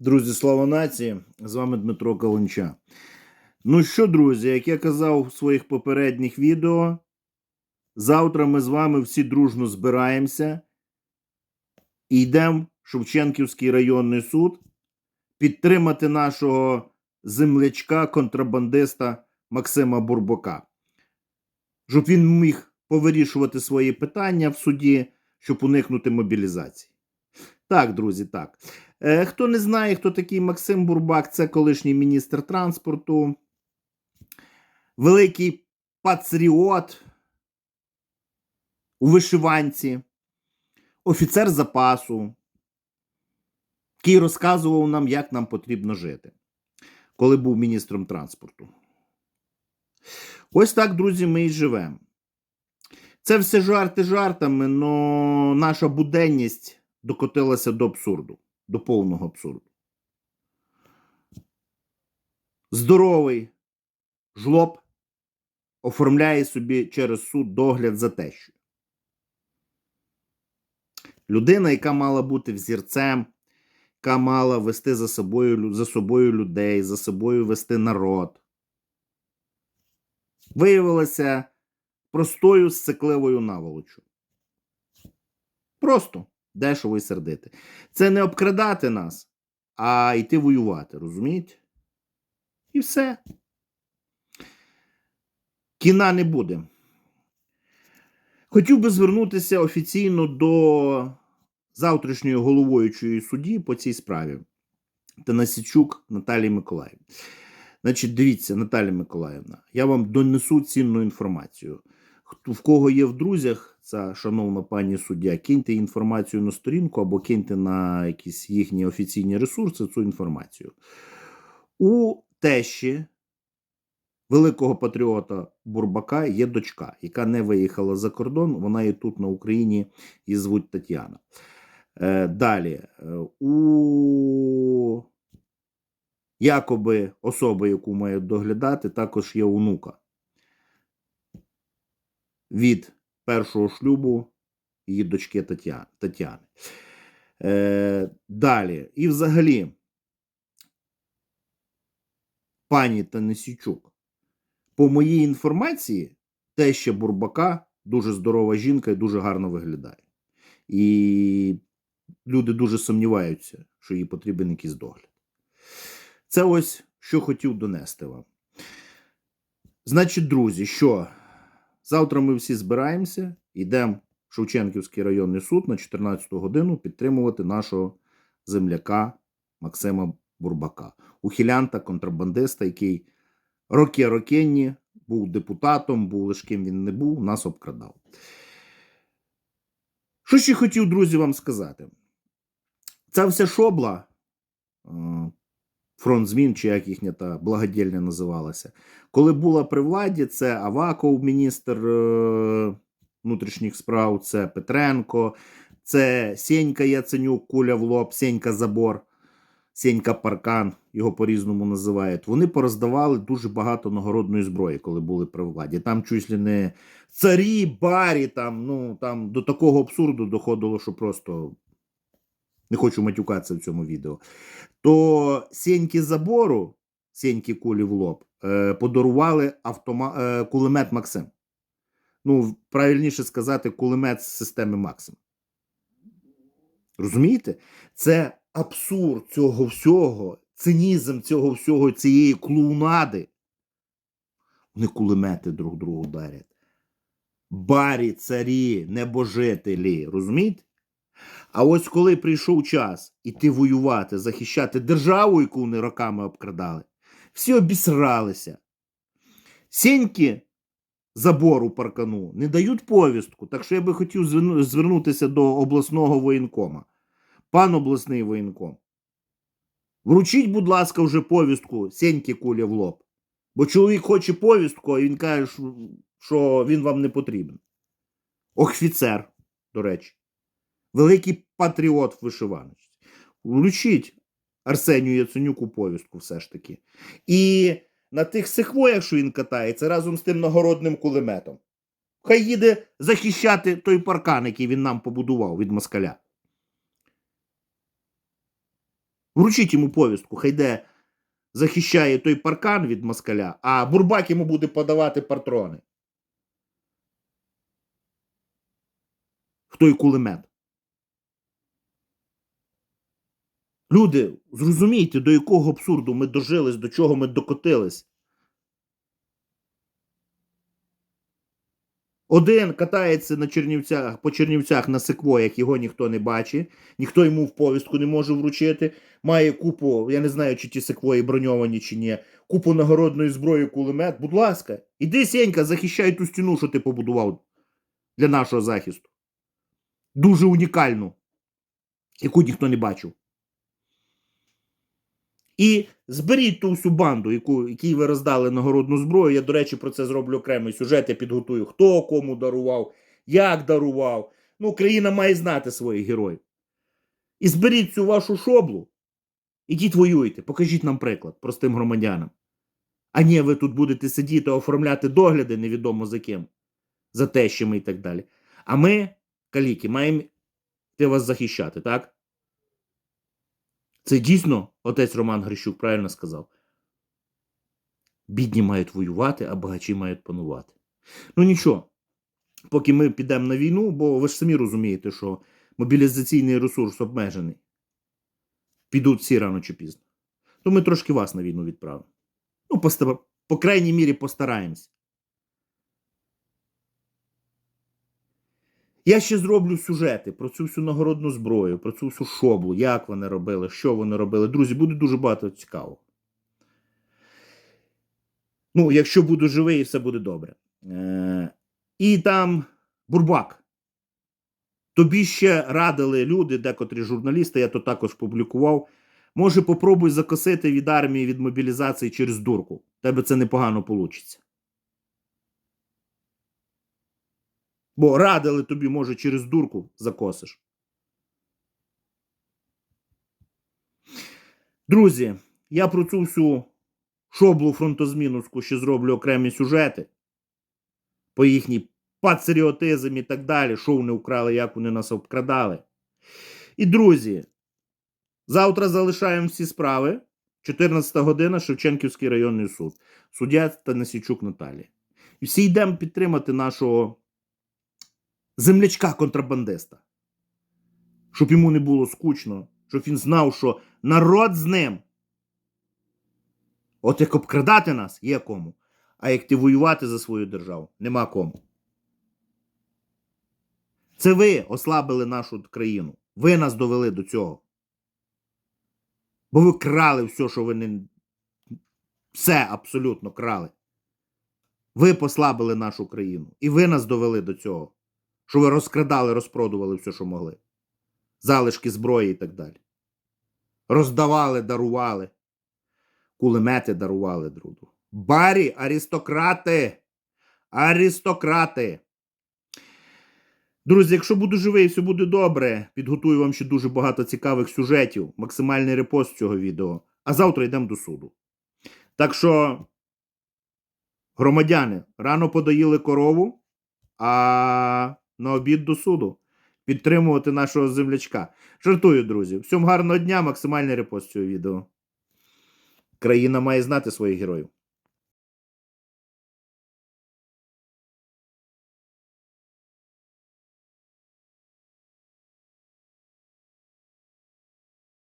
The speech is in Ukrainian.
Друзі, слава нації! З вами Дмитро Калинча. Ну що, друзі, як я казав в своїх попередніх відео, завтра ми з вами всі дружно збираємося і йдемо в Шевченківський районний суд підтримати нашого землячка, контрабандиста Максима Бурбака. Щоб він міг повирішувати свої питання в суді, щоб уникнути мобілізації. Так, друзі, так. Е, Хто не знає, хто такий Максим Бурбак, це колишній міністр транспорту, великий патріот у вишиванці, офіцер запасу, який розказував нам, як нам потрібно жити, коли був міністром транспорту. Ось так, друзі, ми і живемо. Це все жарти жартами, але наша буденність докотилася до абсурду, до повного абсурду. Здоровий жлоб оформляє собі через суд догляд за тещою. Людина, яка мала бути взірцем, яка мала вести за собою, за собою людей, за собою вести народ, виявилася простою сцикливою наволочю. Просто дешево і сердити. Це не обкрадати нас, а йти воювати, розумієте? І все. Кіна не буде. Хотів би звернутися офіційно до завтрашньої головуючої судді по цій справі Танасічук Наталії Миколаївни. Значить, дивіться, Наталія Миколаївна, я вам донесу цінну інформацію. В кого є в друзях, ця шановна пані суддя, киньте інформацію на сторінку або киньте на якісь їхні офіційні ресурси цю інформацію. У тещі великого патріота Бурбака є дочка, яка не виїхала за кордон, вона є тут на Україні і звуть Тетяна. Е, далі, е, у якоби особи, яку має доглядати, також є онука від першого шлюбу її дочки Тетяни. Е, далі. І взагалі, пані Танисічук, по моїй інформації, теща Бурбака дуже здорова жінка і дуже гарно виглядає. І люди дуже сумніваються, що їй потрібен якийсь догляд. Це ось що хотів донести вам. Значить, друзі, що завтра ми всі збираємося, йдемо в Шевченківський районний суд на 14 годину підтримувати нашого земляка Максима Бурбака, ухилянта, контрабандиста, який роки рокенні був депутатом, був лиш ким він не був, нас обкрадав. Що ще хотів, друзі, вам сказати? Ця вся шобла, е, фронт змін, чи як їхня та благодільня називалася, коли була при владі, це Аваков, міністр е, внутрішніх справ, це Петренко, це Сенька Яценюк, куля в лоб, Сенька Забор, Сенька Паркан, його по-різному називають. Вони пороздавали дуже багато нагородної зброї, коли були при владі. Там чуть ли не царі, барі, там, ну, там до такого абсурду доходило, що просто не хочу матюкатися в цьому відео. То Сеньки Забору, Сеньки кулі в лоб, е, подарували автома... е, кулемет Максим. Ну, правильніше сказати, кулемет з системи Максим. Розумієте? Це абсурд цього всього, цинізм цього всього, цієї клоунади. Вони кулемети друг другу дарять. Барі, царі, небожителі. Розумієте? А ось коли прийшов час іти воювати, захищати державу, яку вони роками обкрадали, всі обісралися. Сіньки забору паркану не дають повістку. Так що я би хотів звернутися до обласного воєнкома. Пан обласний воєнком. Вручіть, будь ласка, вже повістку Сеньки куля в лоб. Бо чоловік хоче повістку, а він каже, що він вам не потрібен. Офіцер, до речі. Великий патріот в вишиваночці. Вручіть Арсенію Яценюку повістку все ж таки. І на тих секвоях, що він катається, разом з тим нагородним кулеметом. Хай їде захищати той паркан, який він нам побудував від москаля. Вручіть йому повістку, хай де захищає той паркан від москаля, а Бурбак йому буде подавати патрони. В той кулемет. Люди, зрозумійте, до якого абсурду ми дожились, до чого ми докотились. Один катається на Чернівцях, по Чернівцях на секвоях, його ніхто не бачить, ніхто йому в повістку не може вручити. Має купу, я не знаю, чи ті секвої броньовані, чи ні, купу нагородної зброї, кулемет. Будь ласка, іди, Сенька, захищай ту стіну, що ти побудував для нашого захисту. Дуже унікальну, яку ніхто не бачив. І зберіть ту всю банду, яку, якій ви роздали нагородну зброю. Я, до речі, про це зроблю окремий сюжет. Я підготую, хто кому дарував, як дарував. Ну, Україна має знати своїх героїв. І зберіть цю вашу шоблу. Ідіть воюйте, покажіть нам приклад простим громадянам. А ні, ви тут будете сидіти, оформляти догляди невідомо за ким, за тещами і так далі. А ми, каліки, маємо вас захищати, так? Це дійсно отець Роман Грищук правильно сказав. Бідні мають воювати, а багачі мають панувати. Ну нічого, поки ми підемо на війну, бо ви ж самі розумієте, що мобілізаційний ресурс обмежений. Підуть всі рано чи пізно. То ми трошки вас на війну відправимо. Ну, по, по крайній мірі постараємось. Я ще зроблю сюжети про цю всю нагородну зброю, про цю всю шоблу, як вони робили, що вони робили. Друзі, буде дуже багато цікавого. Ну, якщо буду живий, і все буде добре. Е- і там Бурбак. Тобі ще радили люди, декотрі журналісти, я то також публікував. Може, попробуй закосити від армії від мобілізації через дурку. Тебе це непогано вийде. Бо радили тобі, може, через дурку закосиш. Друзі, я про цю всю шоблу фронтозмінуську ще зроблю окремі сюжети по їхній патріотизм і так далі, що вони вкрали, як вони нас обкрадали. І, друзі, завтра залишаємо всі справи. 14 година, Шевченківський районний суд. Суддя Танасічук Наталія. І всі йдемо підтримати нашого землячка-контрабандиста. Щоб йому не було скучно, щоб він знав, що народ з ним. От як обкрадати нас є кому. А як ти воювати за свою державу, нема кому. Це ви ослабили нашу країну. Ви нас довели до цього. Бо ви крали все, що ви не. Все абсолютно крали. Ви послабили нашу країну. І ви нас довели до цього. Що ви розкрадали, розпродували все, що могли. Залишки зброї і так далі. Роздавали, дарували. Кулемети дарували друду. Барі, аристократи. Аристократи. Друзі, якщо буду живий, все буде добре. Підготую вам ще дуже багато цікавих сюжетів, максимальний репост цього відео. А завтра йдемо до суду. Так що, громадяни, рано подоїли корову, а на обід до суду. Підтримувати нашого землячка. Жартую, друзі. Всім гарного дня, максимальний репост цього відео. Країна має знати своїх героїв.